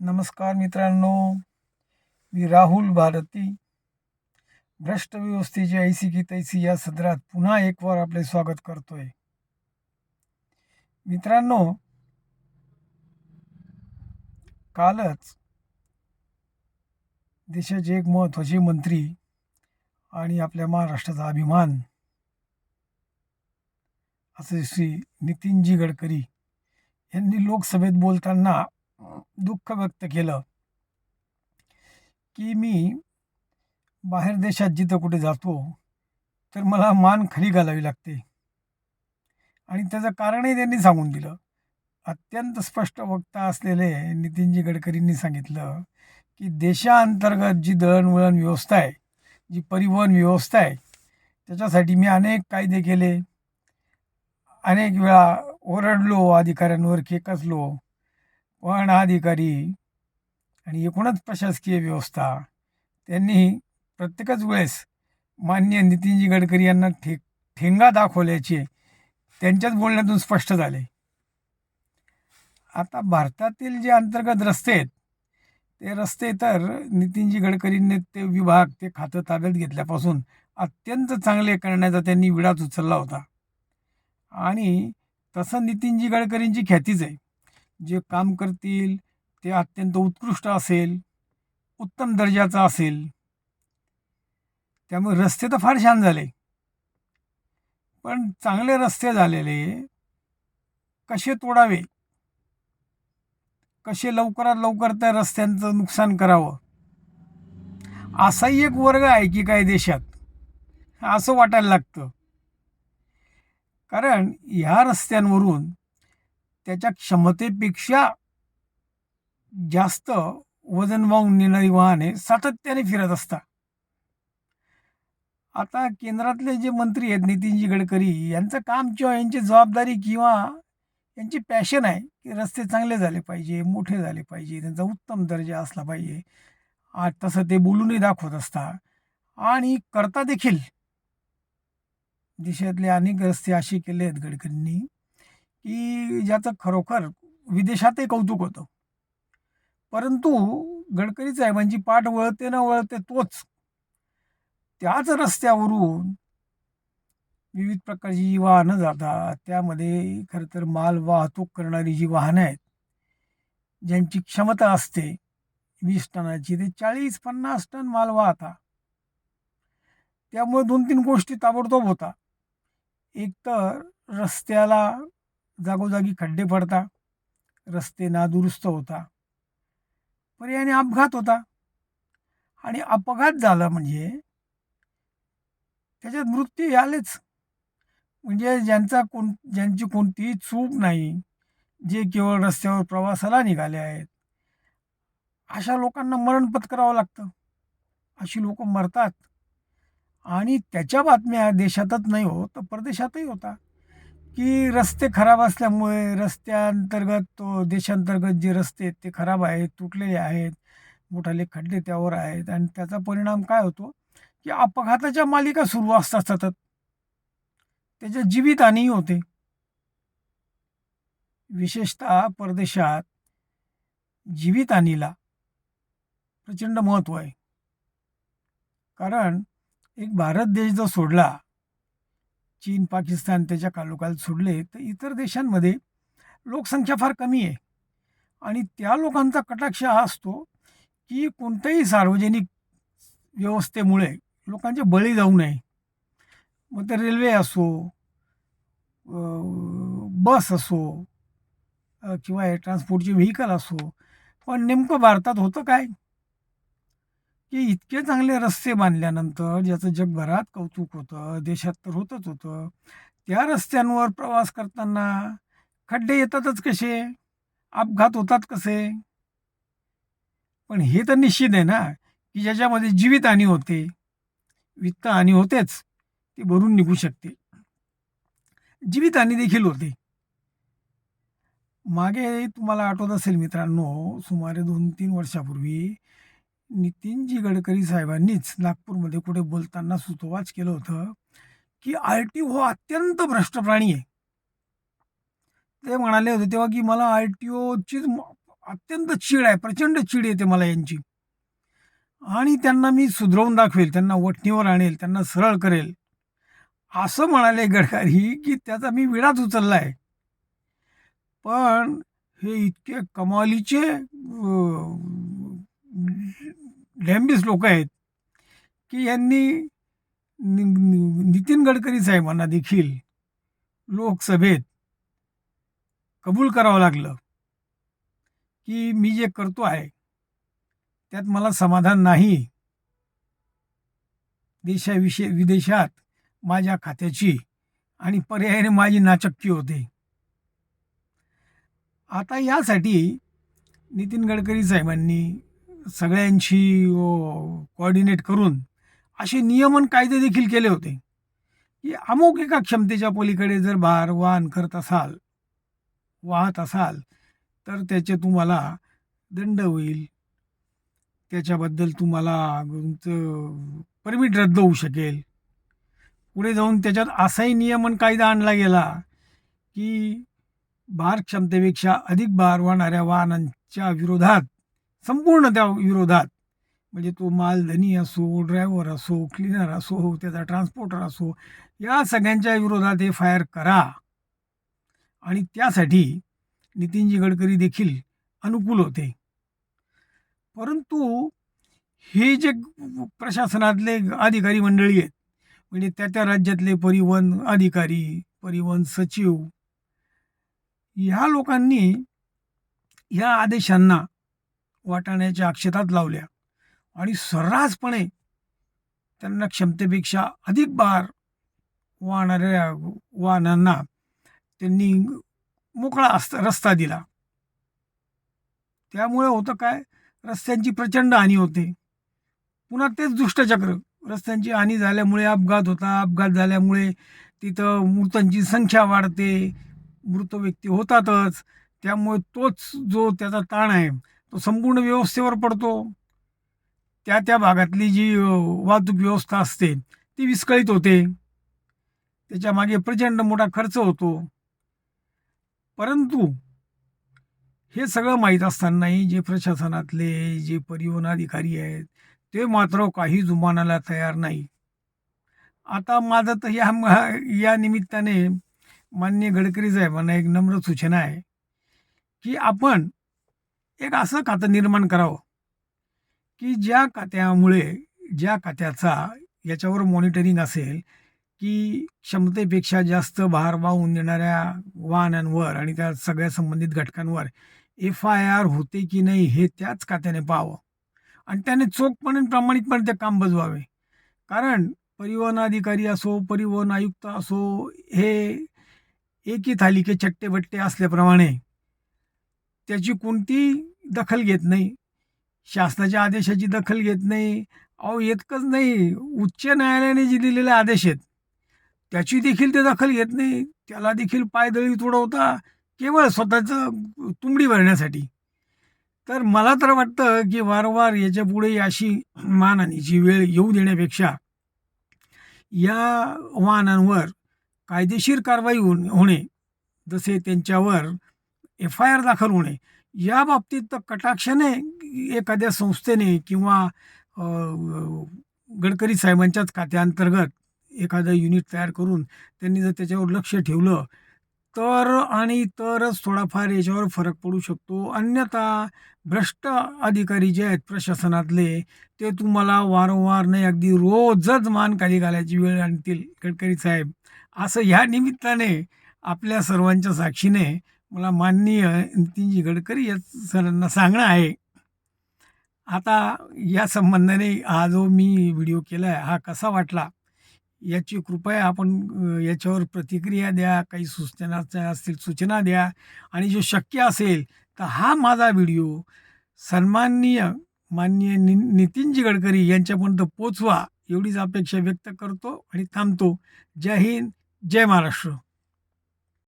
नमस्कार मित्रांनो. मी राहुल भारती. भ्रष्ट व्यवस्थेची ऐसी की तैसी या सदरात पुन्हा एक वार आपले स्वागत करतोय. मित्रांनो कालच देशाचे एक महत्त्वाचे मंत्री आणि आपल्या महाराष्ट्राचा अभिमान असे श्री नितीनजी गडकरी यांनी लोकसभेत बोलताना दुःख व्यक्त केलं की मी बाहेर देशात जिथं कुठे जातो तर मला मान खाली घालावी लागते. आणि त्याचं कारणही त्यांनी सांगून दिलं. अत्यंत स्पष्ट वक्ता असलेले नितीनजी गडकरींनी सांगितलं की देशांतर्गत जी दळणवळण व्यवस्था आहे जी परिवहन व्यवस्था आहे त्याच्यासाठी मी अनेक कायदे केले. अनेक वेळा ओरडलो अधिकाऱ्यांवर खेकसलो. पण आणि एकूणच प्रशासकीय व्यवस्था. त्यांनी प्रत्येकच वेळेस मान्य नितीनजी गडकरी यांना ठे ठेंगा दाखवल्याचे त्यांच्याच बोलण्यातून स्पष्ट झाले. आता भारतातील जे अंतर्गत रस्ते आहेत ते रस्ते तर नितीनजी गडकरींनी ते विभाग ते खातं ताब्यात घेतल्यापासून अत्यंत चांगले करण्याचा त्यांनी विडाच उचलला होता. आणि तसं नितीनजी गडकरींची ख्यातीच आहे. जे काम करतील ते अत्यंत उत्कृष्ट असेल उत्तम दर्जाचं असेल. त्यामुळे रस्ते तर फार छान झाले. पण चांगले रस्ते झालेले कसे तोडावे? कसे लवकरात लवकर त्या रस्त्यांचं नुकसान करावं? असाही एक वर्ग आहे की काही देशात? असं वाटायला लागतं. कारण ह्या रस्त्यांवरून त्याच्या क्षमतेपेक्षा जास्त वजन वाहून नेणारी वाहने सातत्याने फिरत असतात. आता केंद्रातले जे मंत्री आहेत नितीनजी गडकरी यांचं काम किंवा यांची जबाबदारी किंवा यांची पॅशन आहे की रस्ते चांगले झाले पाहिजे मोठे झाले पाहिजे त्यांचा उत्तम दर्जा असला पाहिजे. आ तसं ते बोलूनही दाखवत असतात. आणि करता देखील. देशातले अनेक रस्ते असे केले आहेत गडकरींनी. की ज्याचं खरोखर विदेशातही कौतुक होतं. परंतु गडकरी साहेबांची म्हणजे पाठ वळते न वळते तोच त्याच रस्त्यावरून विविध प्रकारची जी वाहनं जातात त्यामध्ये खरं तर माल वाहतूक करणारी जी वाहनं आहेत ज्यांची क्षमता असते वीस टनाची ते चाळीस पन्नास टन माल वाहता. त्यामुळे दोन तीन गोष्टी ताबडतोब होता. एक तर रस्त्याला जागोजागी खड्डे पडता रस्ते नादुरुस्त होता पर्यायाने अपघात होता. आणि अपघात झाला म्हणजे त्याच्यात मृत्यू आलेच म्हणजे ज्यांचा कोण ज्यांची कोणतीही चूक नाही जे केवळ रस्त्यावर प्रवासाला निघाले आहेत अशा लोकांना मरण पत्करावं लागतं. अशी लोक मरतात. आणि त्याच्या बातम्या देशातच नाही हो तर परदेशातही होता. की रस्ते खराब असल्यामुळे रस्त्याअंतर्गत तो देशांतर्गत जे रस्ते आहेत ते खराब आहेत तुटलेले आहेत मोठाले खड्डे त्यावर आहेत आणि त्याचा परिणाम काय होतो? की अपघाताच्या मालिका सुरू असतात सतत. त्याच्या जीवितहानीही होते. विशेषतः परदेशात जीवितहानीला प्रचंड महत्त्व आहे. कारण एक भारत देश जर सोडला चीन पाकिस्तान त्याच्या कालोखाल सोडले तर इतर देशांमध्ये लोकसंख्या फार कमी आहे. आणि त्या लोकांचा कटाक्ष हा असतो की कोणत्याही सार्वजनिक व्यवस्थेमुळे लोकांचे बळी जाऊ नये. मग ते रेल्वे असो बस असो किंवा ट्रान्सपोर्टचे व्हेकल असो पण नेमकं भारतात होतं काय? की इतके चांगले रस्ते बांधल्यानंतर ज्याचं जगभरात कौतुक होतं देशात तर होतच होतं त्या रस्त्यांवर प्रवास करताना खड्डे येतातच कसे? अपघात होतात कसे? पण हे तर निश्चित आहे ना की ज्याच्यामध्ये जीवितहानी होते वित्तहानी होतेच ती भरून निघू शकते. जीवितहानी देखील होते. मागे तुम्हाला आठवत असेल मित्रांनो सुमारे दोन तीन वर्षापूर्वी नितीनजी गडकरी साहेबांनीच नागपूरमध्ये कुठे बोलताना सुतोवाच केलं होतं की आर टी ओ अत्यंत भ्रष्ट प्राणी आहे. ते म्हणाले होते तेव्हा की मला आर टी ओचीच अत्यंत चीड आहे प्रचंड चीड येते मला यांची. आणि त्यांना मी सुधरवून दाखवेल त्यांना वठणीवर आणेल त्यांना सरळ करेल. असं म्हणाले गडकरी की त्याचा मी विडाच उचलला आहे पण हे इतके कमालीचे डॅम्बीस लोक आहेत की यांनी नि- नितीन गडकरी साहेबांना देखील लोकसभेत कबूल करावं लागलं की मी जे करतो आहे त्यात मला समाधान नाही. देशाविषयी विदेशात माझ्या खात्याची आणि पर्यायाने माझी नाचक्की होते. आता यासाठी नितीन गडकरी साहेबांनी सगळ्यांशी कोऑर्डिनेट करून असे नियमन कायदे देखील केले होते. की अमुक एका क्षमतेच्या पलीकडे जर भार वाहन करत असाल वाहत असाल तर त्याचे तुम्हाला दंड होईल. त्याच्याबद्दल तुम्हाला तुमचं परमिट रद्द होऊ शकेल. पुढे जाऊन त्याच्यात असाही नियमन कायदा आणला गेला की भार क्षमतेपेक्षा अधिक भार वाहणाऱ्या वाहनांच्या विरोधात संपूर्ण त्या विरोधात. म्हणजे तो मालधनी असो ड्रायव्हर असो क्लिनर असो त्याचा ट्रान्सपोर्टर असो या सगळ्यांच्या विरोधात एफ आय आर करा. आणि त्यासाठी नितीनजी गडकरी देखील अनुकूल होते. परंतु हे जे प्रशासनातले अधिकारी मंडळी आहेत म्हणजे त्या त्या राज्यातले परिवहन अधिकारी परिवहन सचिव ह्या लोकांनी ह्या आदेशांना वाटाण्याच्या अक्षतात लावल्या आणि सर्रासपणे त्यांना क्षमतेपेक्षा अधिक बार वाहणाऱ्या वाहनांना त्यांनी मोकळा अस रस्ता दिला. त्यामुळे होतं काय? रस्त्यांची प्रचंड हानी होते. पुन्हा तेच दुष्टचक्र. रस्त्यांची हानी झाल्यामुळे अपघात होता. अपघात झाल्यामुळे तिथं मृतांची संख्या वाढते. मृत व्यक्ती होतातच. त्यामुळे तोच जो त्याचा ताण आहे तो संपूर्ण व्यवस्थेवर पडतो. त्या त्या भागातली जी वाहतूक व्यवस्था असते ती विस्कळीत होते. त्याच्यामागे प्रचंड मोठा खर्च होतो. परंतु हे सगळं माहीत असतानाही जे प्रशासनातले जे परिवहन अधिकारी आहेत ते मात्र काही जुमानाला तयार नाही. आता माझं तर या या निमित्ताने मान्य गडकरी साहेबांना एक नम्र सूचना आहे की आपण एक असं खातं निर्माण करावं की ज्या खात्यामुळे ज्या खात्याचा याच्यावर मॉनिटरिंग असेल की क्षमतेपेक्षा जास्त भार वाहून देणाऱ्या वाहनांवर आणि त्या सगळ्या संबंधित घटकांवर एफ आय आर होते की नाही हे त्याच खात्याने पाहावं. आणि त्याने चोखपणे प्रामाणिकपणे ते काम बजवावे. कारण परिवहन अधिकारी असो परिवहन आयुक्त असो हे एकी थालिके चट्टे बट्टे असल्याप्रमाणे त्याची कोणती दखल घेत नाही. शासनाच्या आदेशाची दखल घेत नाही. अहो इतकंच नाही. उच्च न्यायालयाने जे दिलेले आदेश आहेत त्याची देखील ते दखल घेत नाही. त्याला देखील पायदळी तुडवता केवळ स्वतःचं तुंबडी भरण्यासाठी. तर मला तर वाटतं की वारंवार याच्यापुढे अशी मानहानीची वेळ येऊ देण्यापेक्षा या वाहनांवर कायदेशीर कारवाई होणे होणे जसे त्यांच्यावर एफ आय आर दाखल होणे. या बाबतीत तर कटाक्षाने एखाद्या संस्थेने किंवा गडकरी साहेबांच्याच खात्याअंतर्गत एखादं युनिट तयार करून त्यांनी जर त्याच्यावर लक्ष ठेवलं तर आणि तरच थोडाफार याच्यावर फरक पडू शकतो. अन्यथा भ्रष्ट अधिकारी जे आहेत प्रशासनातले ते तुम्हाला वारंवार नाही अगदी रोजच मान खाली घालायची वेळ आणतील गडकरी साहेब. असं ह्या निमित्ताने आपल्या सर्वांच्या साक्षीने मला माननीय नितीनजी गडकरी या सरांना सांगणं आहे. आता या संबंधाने हा जो मी व्हिडिओ केला आहे हा कसा वाटला? याची कृपया आपण याच्यावर प्रतिक्रिया द्या काही सूचनाच्या असतील सूचना द्या. आणि जो शक्य असेल तर हा माझा व्हिडिओ सन्माननीय माननीय नि नितीनजी गडकरी यांच्यापर्यंत पोचवा एवढीच अपेक्षा व्यक्त करतो आणि थांबतो. जय हिंद जय महाराष्ट्र.